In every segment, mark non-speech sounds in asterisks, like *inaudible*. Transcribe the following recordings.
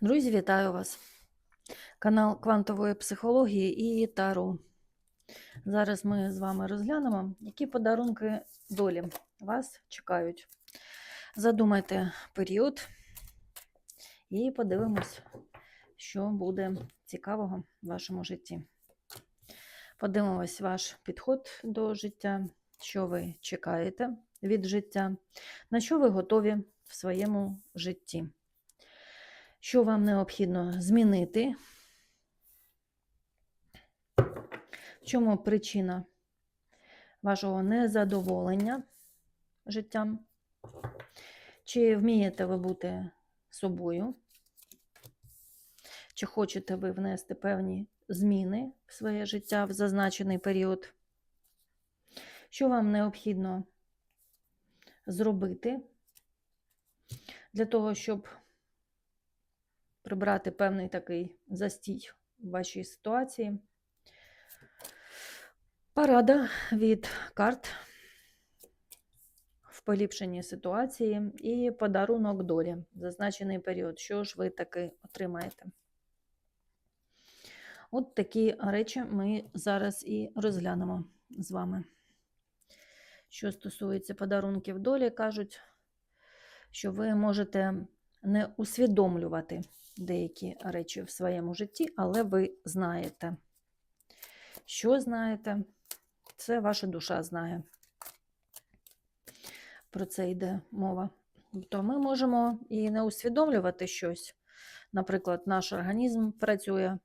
Друзі, вітаю вас! Канал квантової психології і Таро. Зараз ми з вами розглянемо, які подарунки долі вас чекають. Задумайте період і подивимось, що буде цікавого в вашому житті. Подивимось ваш підход до життя, що ви чекаєте від життя, на що ви готові в своєму житті що вам необхідно змінити, в чому причина вашого незадоволення життям, чи вмієте ви бути собою, чи хочете ви внести певні зміни в своє життя в зазначений період, що вам необхідно зробити для того, щоб прибрати певний такий застій в вашій ситуації. Порада від карт в поліпшенні ситуації і подарунок долі зазначений період. Що ж ви таки отримаєте? От такі речі ми зараз і розглянемо з вами. Що стосується подарунків долі, кажуть, що ви можете не усвідомлювати деякі речі в своєму житті, але ви знаєте. Що знаєте, це ваша душа знає. Про це йде мова. То ми можемо і не усвідомлювати щось. Наприклад, наш організм працює,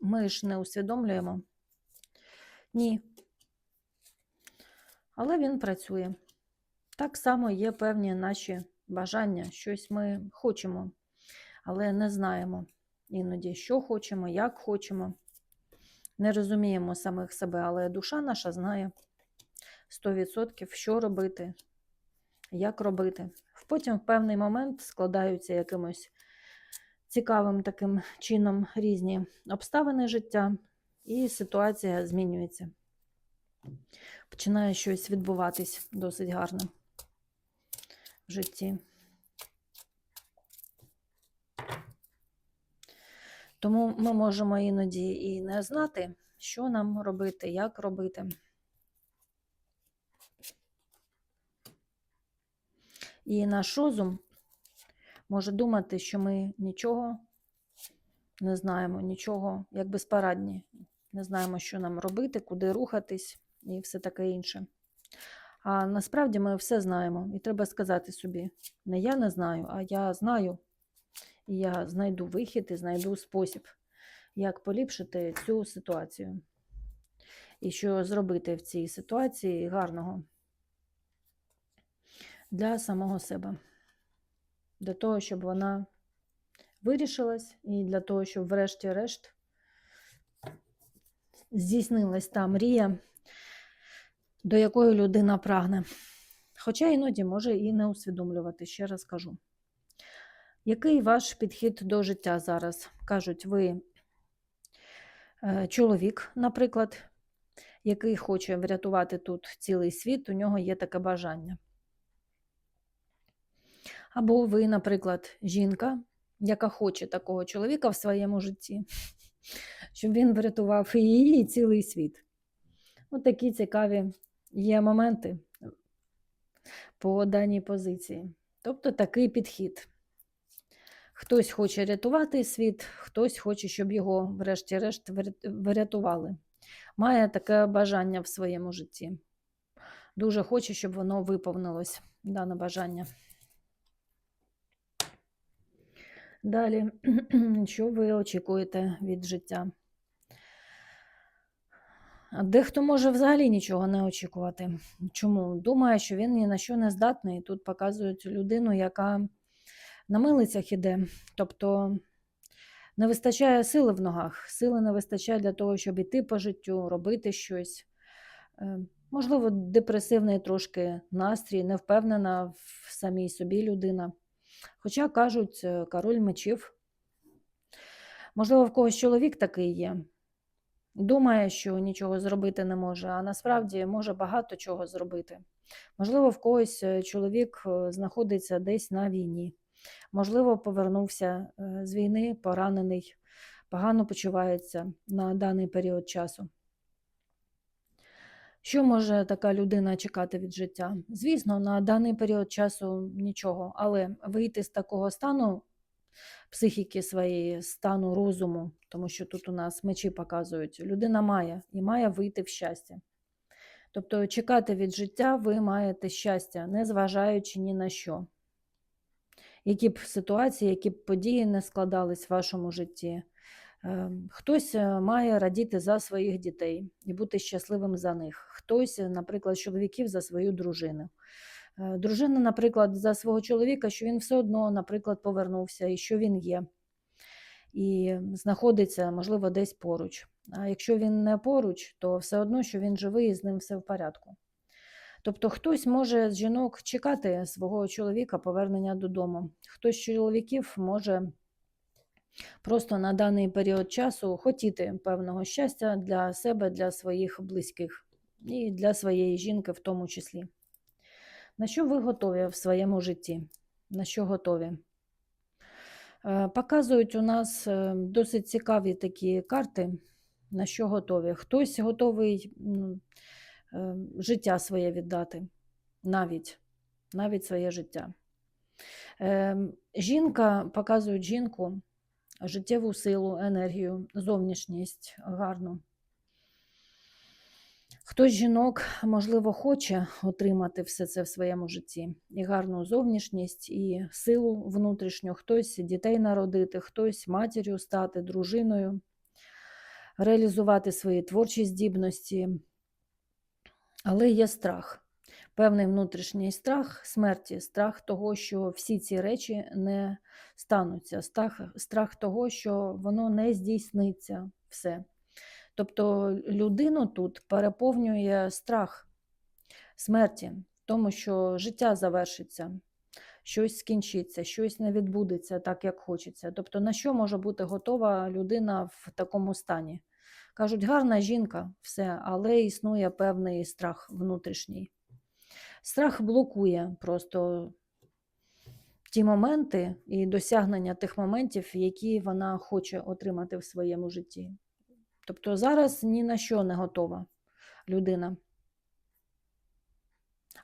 ми ж не усвідомлюємо. Ні. Але він працює. Так само є певні наші бажання, щось ми хочемо але не знаємо іноді, що хочемо, як хочемо. Не розуміємо самих себе, але душа наша знає 100%, що робити, як робити. Потім в певний момент складаються якимось цікавим таким чином різні обставини життя, і ситуація змінюється. Починає щось відбуватись досить гарно в житті. Тому ми можемо іноді і не знати, що нам робити, як робити. І наш розум може думати, що ми нічого не знаємо, нічого, як безпорадні. Не знаємо, що нам робити, куди рухатись і все таке інше. А насправді ми все знаємо. І треба сказати собі: не я не знаю, а я знаю, я знайду вихід і знайду спосіб, як поліпшити цю ситуацію. І що зробити в цій ситуації гарного для самого себе. Для того, щоб вона вирішилась, і для того, щоб, врешті-решт, здійснилась та мрія, до якої людина прагне. Хоча іноді може і не усвідомлювати, ще раз кажу. Який ваш підхід до життя зараз? Кажуть, ви е, чоловік, наприклад, який хоче врятувати тут цілий світ, у нього є таке бажання. Або ви, наприклад, жінка, яка хоче такого чоловіка в своєму житті, *laughs* щоб він врятував і її, і цілий світ. От такі цікаві є моменти по даній позиції. Тобто такий підхід. Хтось хоче рятувати світ, хтось хоче, щоб його, врешті-решт, врятували. Має таке бажання в своєму житті. Дуже хоче, щоб воно виповнилось, дане бажання. Далі, *clears throat* що ви очікуєте від життя? Дехто може взагалі нічого не очікувати. Чому? Думає, що він ні на що не здатний. Тут показують людину, яка на милицях іде. Тобто не вистачає сили в ногах, сили не вистачає для того, щоб іти по життю, робити щось. Е, можливо, депресивний трошки настрій, не впевнена в самій собі людина. Хоча кажуть, е, король мечів. Можливо, в когось чоловік такий є. Думає, що нічого зробити не може, а насправді може багато чого зробити. Можливо, в когось е, чоловік знаходиться десь на війні Можливо, повернувся е, з війни, поранений, погано почувається на даний період часу. Що може така людина чекати від життя? Звісно, на даний період часу нічого, але вийти з такого стану психіки своєї, стану розуму, тому що тут у нас мечі показують, людина має і має вийти в щастя. Тобто чекати від життя ви маєте щастя, не зважаючи ні на що. Які б ситуації, які б події не складались в вашому житті. Е, Хтось е, має радіти за своїх дітей і бути щасливим за них. Хтось, е, наприклад, з чоловіків за свою дружину. Е, Дружина, наприклад, за свого чоловіка, що він все одно, наприклад, повернувся і що він є, і знаходиться, можливо, десь поруч. А якщо він не поруч, то все одно, що він живий і з ним все в порядку. Тобто хтось може з жінок чекати свого чоловіка повернення додому, хтось з чоловіків може просто на даний період часу хотіти певного щастя для себе, для своїх близьких і для своєї жінки в тому числі. На що ви готові в своєму житті? На що готові? Е, Показують у нас е, досить цікаві такі карти, на що готові. Хтось готовий е, життя своє віддати, навіть, навіть своє життя. Е, Жінка показують жінку, життєву силу, енергію, зовнішність гарну. Хтось жінок, можливо, хоче отримати все це в своєму житті. І гарну зовнішність, і силу внутрішню, хтось дітей народити, хтось матір'ю стати, дружиною, реалізувати свої творчі здібності. Але є страх, певний внутрішній страх смерті, страх того, що всі ці речі не стануться, страх, страх того, що воно не здійсниться все. Тобто людину тут переповнює страх смерті, тому, що життя завершиться, щось скінчиться, щось не відбудеться так, як хочеться. Тобто, на що може бути готова людина в такому стані? Кажуть, гарна жінка, все, але існує певний страх внутрішній. Страх блокує просто ті моменти і досягнення тих моментів, які вона хоче отримати в своєму житті. Тобто зараз ні на що не готова людина.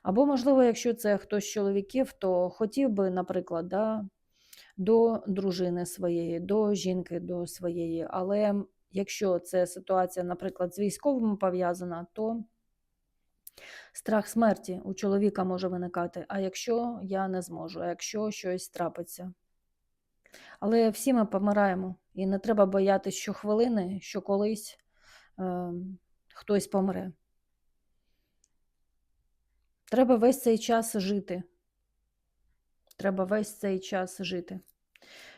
Або, можливо, якщо це хтось з чоловіків, то хотів би, наприклад, да, до дружини своєї, до жінки до своєї. Але якщо це ситуація, наприклад, з військовим пов'язана, то страх смерті у чоловіка може виникати. А якщо я не зможу, а якщо щось трапиться. Але всі ми помираємо, і не треба боятися щохвилини, що колись е, хтось помре. Треба весь цей час жити. Треба весь цей час жити.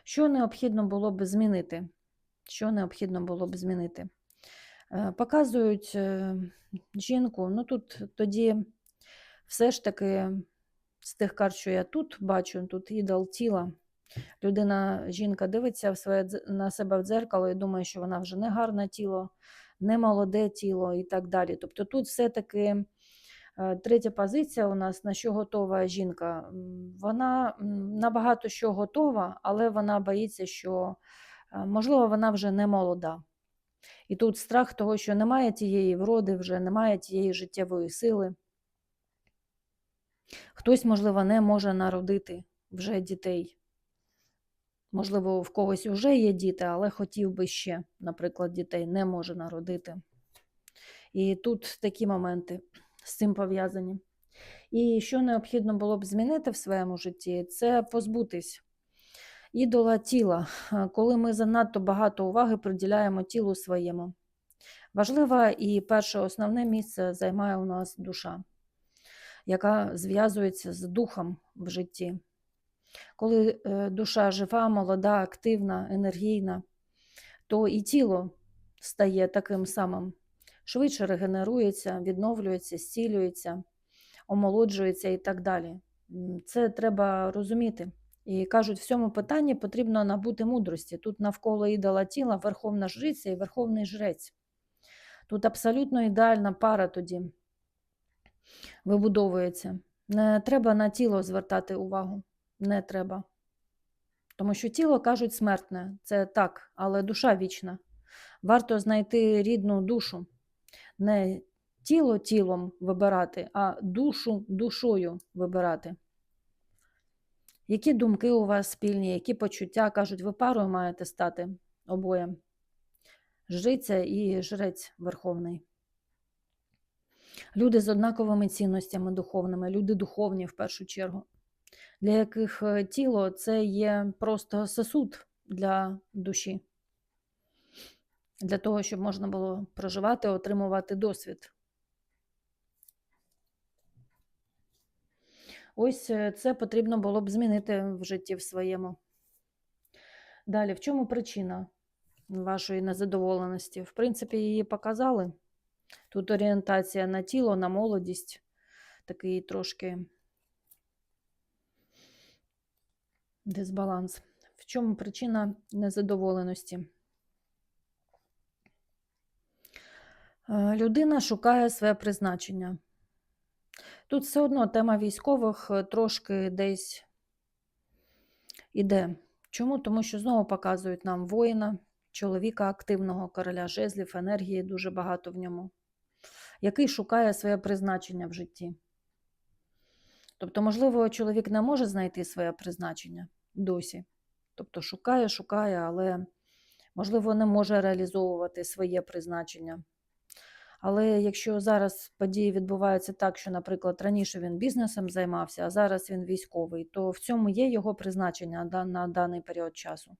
Що необхідно було б змінити? Що необхідно було б змінити? Е, Показують е, жінку, ну тут тоді все ж таки з тих карт, що я тут бачу, тут ідол тіла. Людина, жінка дивиться в своє, на себе в дзеркало і думає, що вона вже не гарне тіло, не молоде тіло і так далі. Тобто тут все-таки е, третя позиція у нас, на що готова жінка. Вона м, на багато що готова, але вона боїться, що, можливо, вона вже не молода. І тут страх того, що немає тієї вроди, вже немає тієї життєвої сили. Хтось, можливо, не може народити вже дітей. Можливо, в когось вже є діти, але хотів би ще, наприклад, дітей не може народити. І тут такі моменти з цим пов'язані. І що необхідно було б змінити в своєму житті, це позбутись ідола тіла, е, коли ми занадто багато уваги приділяємо тілу своєму. Важливе і перше основне місце займає у нас душа, яка зв'язується з духом в житті. Коли е, душа жива, молода, активна, енергійна, то і тіло стає таким самим, швидше регенерується, відновлюється, зцілюється, омолоджується і так далі. Це треба розуміти. І кажуть, в цьому питанні потрібно набути мудрості. Тут навколо ідола тіла верховна жриця і верховний жрець. Тут абсолютно ідеальна пара тоді вибудовується. Не треба на тіло звертати увагу. Не треба. Тому що тіло кажуть смертне, це так, але душа вічна. Варто знайти рідну душу, не тіло тілом вибирати, а душу душою вибирати. Які думки у вас спільні, які почуття кажуть, ви парою маєте стати обоє? Жриця і жрець верховний. Люди з однаковими цінностями духовними, люди духовні в першу чергу, для яких е, тіло це є просто сосуд для душі, для того, щоб можна було проживати, отримувати досвід. Ось е, це потрібно було б змінити в житті в своєму. Далі, в чому причина вашої незадоволеності? В принципі, її показали. Тут орієнтація на тіло, на молодість, такий трошки дисбаланс. В чому причина незадоволеності? Е, Людина шукає своє призначення. Тут все одно тема військових е, трошки десь іде. Чому? Тому що знову показують нам воїна, чоловіка активного, короля жезлів, енергії дуже багато в ньому, який шукає своє призначення в житті. Тобто, можливо, чоловік не може знайти своє призначення досі. Тобто шукає, шукає, але, можливо, не може реалізовувати своє призначення. Але якщо зараз події відбуваються так, що, наприклад, раніше він бізнесом займався, а зараз він військовий, то в цьому є його призначення на даний період часу.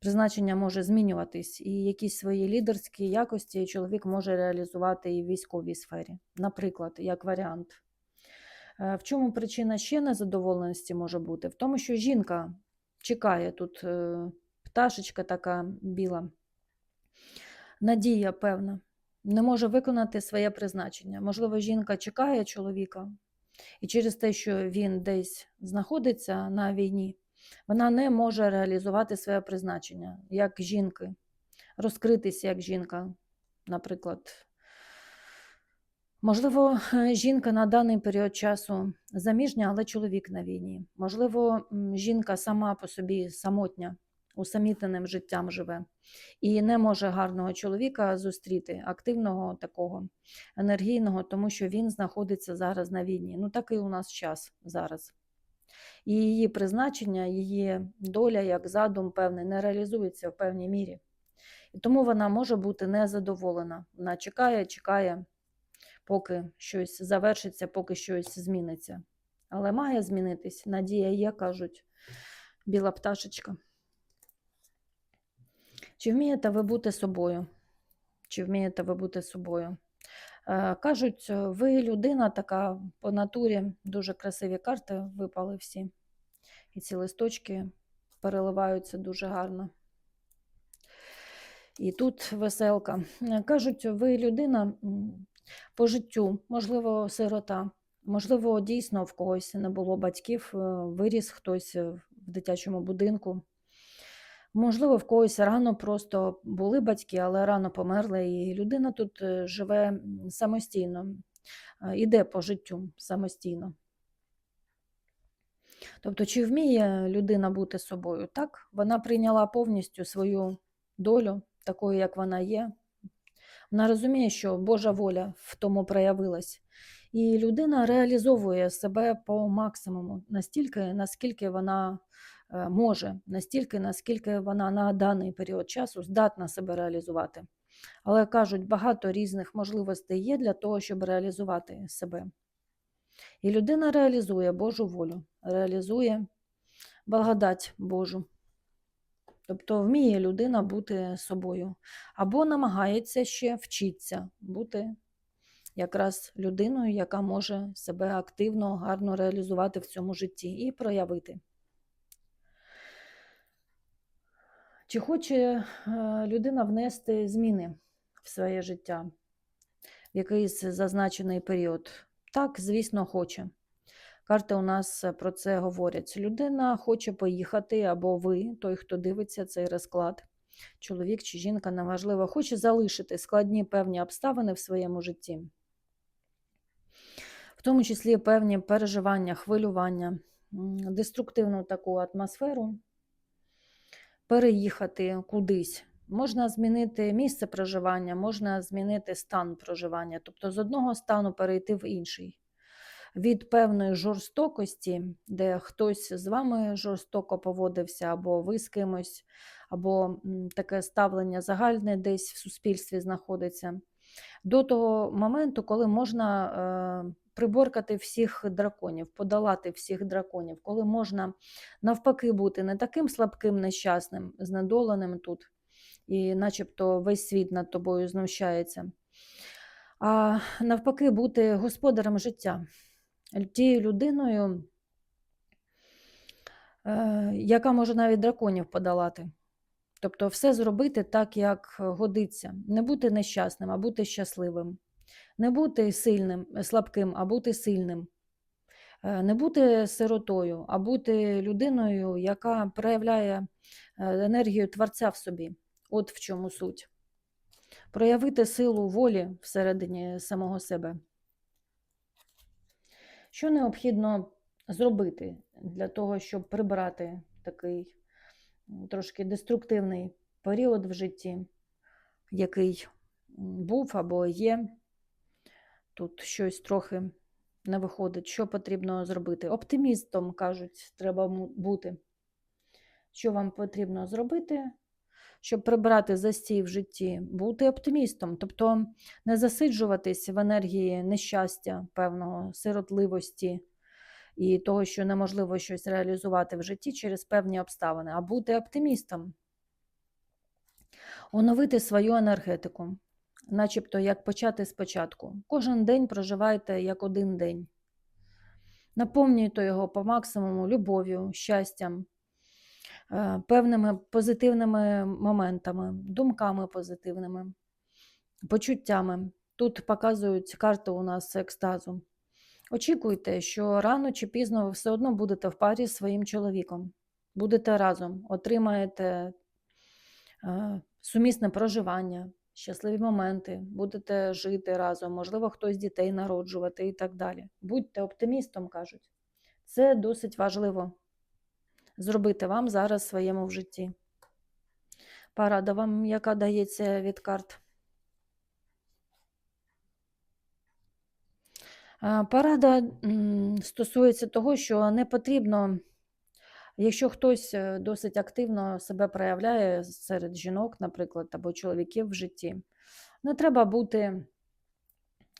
Призначення може змінюватись, і якісь свої лідерські якості чоловік може реалізувати і в військовій сфері, наприклад, як варіант. Е, В чому причина ще незадоволеності може бути? В тому, що жінка чекає тут е, пташечка така біла, надія певна, не може виконати своє призначення. Можливо, жінка чекає чоловіка, і через те, що він десь знаходиться на війні, вона не може реалізувати своє призначення як жінки, розкритися як жінка, наприклад. Можливо, е, жінка на даний період часу заміжня, але чоловік на війні. Можливо, жінка сама по собі самотня, усамітненим життям живе і не може гарного чоловіка зустріти, активного такого, енергійного, тому що він знаходиться зараз на війні. Ну, такий у нас час зараз. І її призначення, її доля, як задум певний, не реалізується в певній мірі. І тому вона може бути незадоволена. Вона чекає, чекає поки щось завершиться, поки щось зміниться. Але має змінитись. Надія є, кажуть, біла пташечка. Чи вмієте ви бути собою? Чи вмієте ви бути собою? Е, Кажуть, ви людина така по натурі, дуже красиві карти випали всі. І ці листочки переливаються дуже гарно. І тут веселка. Е, Кажуть, ви людина по життю, можливо, сирота, можливо, дійсно в когось не було батьків, е, виріс хтось е, в дитячому будинку. Можливо, в когось рано просто були батьки, але рано померли, і людина тут е, живе самостійно, е, іде по життю самостійно. Тобто, чи вміє людина бути собою? Так, вона прийняла повністю свою долю, такою, як вона є. Вона розуміє, що Божа воля в тому проявилась. І людина реалізовує себе по максимуму, настільки, наскільки вона може, настільки, наскільки вона на даний період часу здатна себе реалізувати. Але кажуть, багато різних можливостей є для того, щоб реалізувати себе. І людина реалізує Божу волю, реалізує благодать Божу. Тобто вміє людина бути собою, або намагається ще вчитися бути якраз людиною, яка може себе активно, гарно реалізувати в цьому житті і проявити. Чи хоче е, людина внести зміни в своє життя в якийсь зазначений період? Так, звісно, хоче. Карти у нас про це говорять. Людина хоче поїхати, або ви, той, хто дивиться цей розклад, чоловік чи жінка, неважливо, хоче залишити складні певні обставини в своєму житті, в тому числі певні переживання, хвилювання, деструктивну таку атмосферу, переїхати кудись. Можна змінити місце проживання, можна змінити стан проживання, тобто з одного стану перейти в інший. Від певної жорстокості, де хтось з вами жорстоко поводився, або ви з кимось, або таке ставлення загальне десь в суспільстві знаходиться, до того моменту, коли можна е, приборкати всіх драконів, подолати всіх драконів, коли можна навпаки бути не таким слабким, нещасним, знедоленим тут, і начебто весь світ над тобою знущається, а навпаки, бути господарем життя, тією людиною, е, яка може навіть драконів подолати. Тобто все зробити так, як годиться. Не бути нещасним, а бути щасливим. Не бути сильним, слабким, а бути сильним. Е, Не бути сиротою, а бути людиною, яка проявляє е, енергію Творця в собі. От в чому суть. Проявити силу волі всередині самого себе. Що необхідно зробити для того, щоб прибрати такий трошки деструктивний період в житті, який був або є? Тут щось трохи не виходить. Що потрібно зробити? Оптимістом, кажуть, треба бути. Що вам потрібно зробити, щоб прибрати застій в житті? Бути оптимістом, тобто не засиджуватись в енергії нещастя, певного, сиротливості і того, що неможливо щось реалізувати в житті через певні обставини, а бути оптимістом, оновити свою енергетику, начебто як почати спочатку. Кожен день проживайте як один день. Наповнюйте його по максимуму любов'ю, щастям, е, певними позитивними моментами, думками позитивними, почуттями. Тут показують карти у нас екстазу. Очікуйте, що рано чи пізно ви все одно будете в парі з своїм чоловіком. Будете разом, отримаєте е, сумісне проживання, щасливі моменти, будете жити разом, можливо, хтось дітей народжувати і так далі. Будьте оптимістом, кажуть. Це досить важливо зробити вам зараз своєму в житті. Парада вам, яка дається від карт. Е, Порада м, стосується того, що не потрібно, якщо хтось е, досить активно себе проявляє серед жінок, наприклад, або чоловіків в житті, не треба бути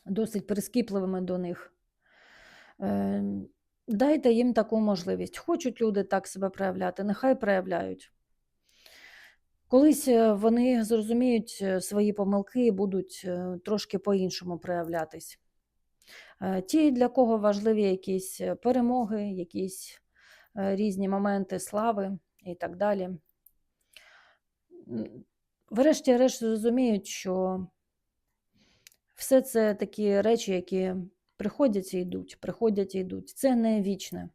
досить прискіпливими до них. Е, Дайте їм таку можливість. Хочуть люди так себе проявляти, нехай проявляють. Колись е, вони зрозуміють е, свої помилки і будуть трошки по-іншому проявлятись. Ті, для кого важливі якісь перемоги, якісь різні моменти слави і так далі. Врешті-решт зрозуміють, що все це такі речі, які приходять і йдуть, приходять і йдуть. Це не вічне.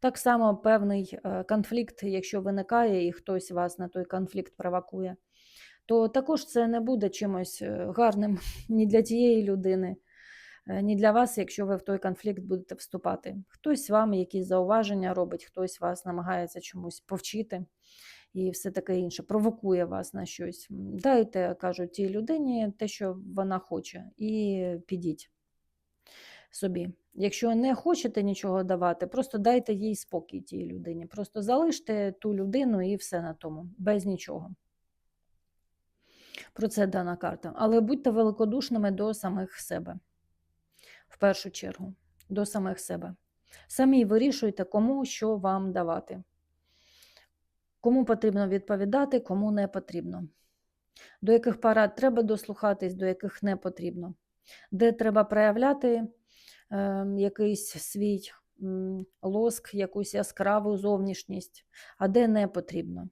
Так само певний е, конфлікт, якщо виникає і хтось вас на той конфлікт провокує, то також це не буде чимось е, гарним *laughs* ні для тієї людини, ні для вас, якщо ви в той конфлікт будете вступати. Хтось вам якісь зауваження робить, хтось вас намагається чомусь повчити і все таке інше, провокує вас на щось. Дайте, кажуть, тій людині те, що вона хоче, і підіть собі. Якщо не хочете нічого давати, просто дайте їй спокій тій людині. Просто залиште ту людину і все на тому, без нічого. Про це дана карта. Але будьте великодушними до самих себе. В першу чергу, до самих себе. Самі вирішуйте, кому що вам давати. Кому потрібно відповідати, кому не потрібно. До яких парад треба дослухатись, до яких не потрібно. Де треба проявляти е, якийсь свій лоск, якусь яскраву зовнішність, а де не потрібно.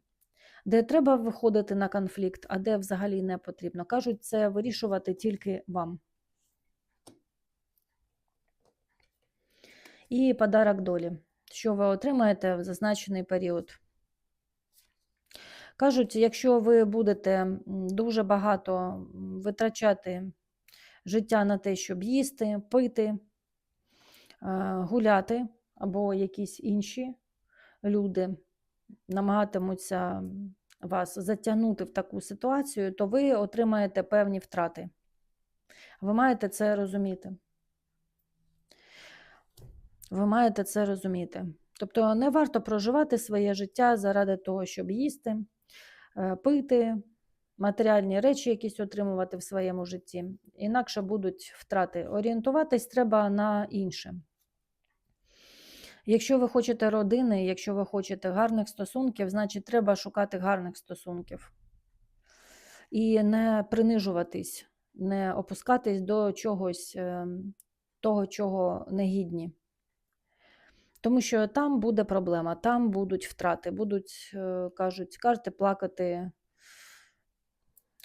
Де треба виходити на конфлікт, а де взагалі не потрібно. Кажуть, це вирішувати тільки вам. І подарок долі, що ви отримаєте в зазначений період. Кажуть, якщо ви будете дуже багато витрачати життя на те, щоб їсти, пити, е, гуляти, або якісь інші люди намагатимуться вас затягнути в таку ситуацію, то ви отримаєте певні втрати. Ви маєте це розуміти. Ви маєте це розуміти. Тобто не варто проживати своє життя заради того, щоб їсти, е, пити, матеріальні речі якісь отримувати в своєму житті. Інакше будуть втрати. Орієнтуватись треба на інше. Якщо ви хочете родини, якщо ви хочете гарних стосунків, значить треба шукати гарних стосунків. І не принижуватись, не опускатись до чогось ем, того, чого не гідні. Тому що там буде проблема, там будуть втрати, будуть, е, кажуть, карти плакати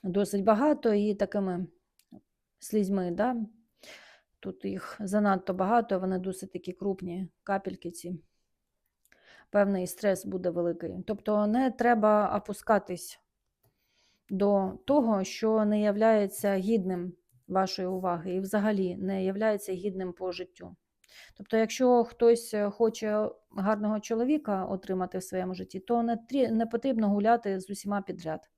досить багато і такими слізьми. Да? Тут їх занадто багато, вони досить такі крупні капельки ці. Певний стрес буде великий. Тобто не треба опускатись до того, що не являється гідним вашої уваги, і взагалі не являється гідним по життю. Тобто, якщо хтось хоче гарного чоловіка отримати в своєму житті, то не, потрібно гуляти з усіма підряд.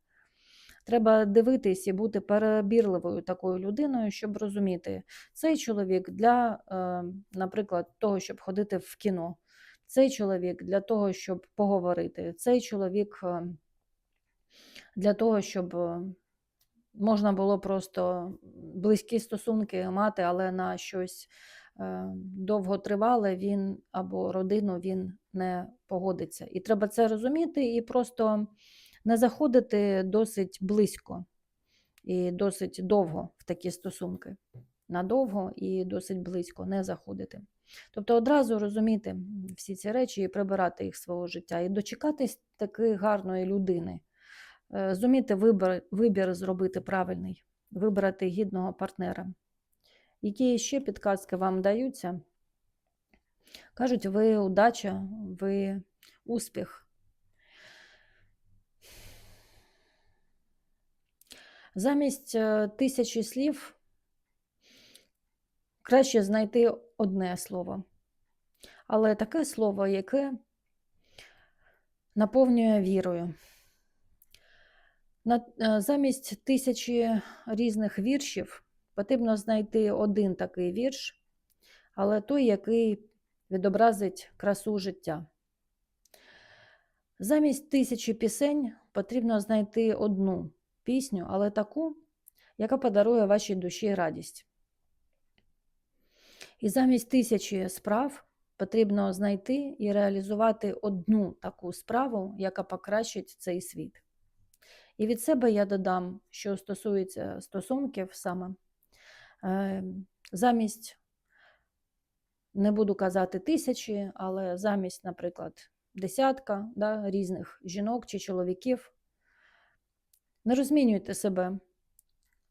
Треба дивитись і бути перебірливою такою людиною, щоб розуміти, цей чоловік для, е, наприклад, того, щоб ходити в кіно, цей чоловік для того, щоб поговорити, цей чоловік е, для того, щоб е, можна було просто близькі стосунки мати, але на щось е, довготривале він або родину він не погодиться. І треба це розуміти і просто не заходити досить близько і досить довго в такі стосунки. Надовго і досить близько не заходити. Тобто одразу розуміти всі ці речі і прибирати їх з свого життя, і дочекатись такої гарної людини, Е, зуміти вибір, вибір зробити правильний, вибрати гідного партнера. Які ще підказки вам даються? Кажуть, ви удача, ви успіх. Замість е, тисячі слів краще знайти одне слово. Але таке слово, яке наповнює вірою. Е, замість тисячі різних віршів потрібно знайти один такий вірш, але той, який відобразить красу життя. Замість тисячі пісень потрібно знайти одну пісню, але таку, яка подарує вашій душі радість. І замість тисячі справ потрібно знайти і реалізувати одну таку справу, яка покращить цей світ. І від себе я додам, що стосується стосунків саме, замість, не буду казати тисячі, але замість, наприклад, десятка да, різних жінок чи чоловіків, не розмінюйте себе,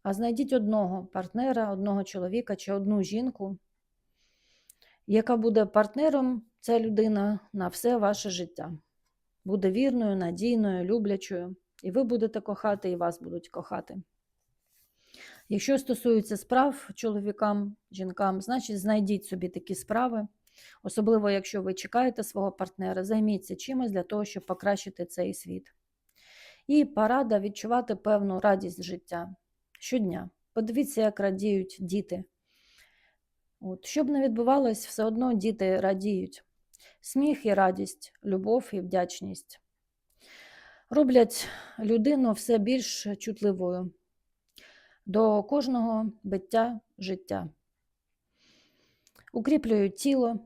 а знайдіть одного партнера, одного чоловіка чи одну жінку, яка буде партнером, ця людина на все ваше життя. Буде вірною, надійною, люблячою. І ви будете кохати, і вас будуть кохати. Якщо стосується справ чоловікам, жінкам, значить знайдіть собі такі справи, особливо, якщо ви чекаєте свого партнера, займіться чимось для того, щоб покращити цей світ. І порада відчувати певну радість життя щодня. Подивіться, як радіють діти. От, Щоб не відбувалось, все одно діти радіють. Сміх і радість, любов і вдячність роблять людину все більш чутливою до кожного биття життя, укріплюють тіло,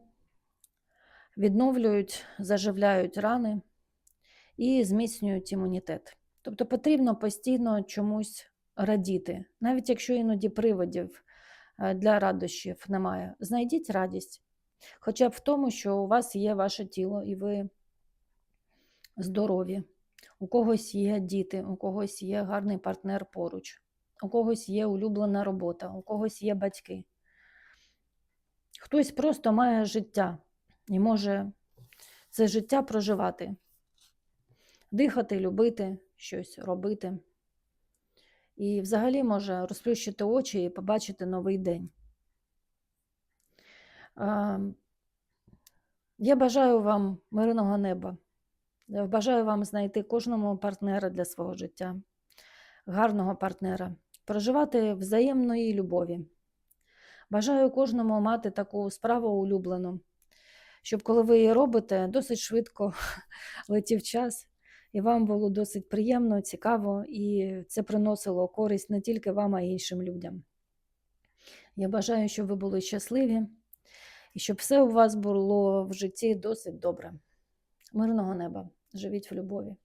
відновлюють, заживляють рани і зміцнюють імунітет. Тобто потрібно постійно чомусь радіти, навіть якщо іноді приводів е, для радощів немає. Знайдіть радість, хоча б в тому, що у вас є ваше тіло і ви здорові. У когось є діти, у когось є гарний партнер поруч, у когось є улюблена робота, у когось є батьки. Хтось просто має життя і може це життя проживати, дихати, любити, щось робити. І взагалі може розплющити очі і побачити новий день. Я бажаю вам мирного неба. Я Бажаю вам знайти кожному партнера для свого життя, гарного партнера, проживати взаємної любові. Бажаю кожному мати таку справу улюблену, щоб коли ви її робите, досить швидко *laughs* летів час, і вам було досить приємно, цікаво, і це приносило користь не тільки вам, а й іншим людям. Я бажаю, щоб ви були щасливі і щоб все у вас було в житті досить добре. Мирного неба. Живіть в любові.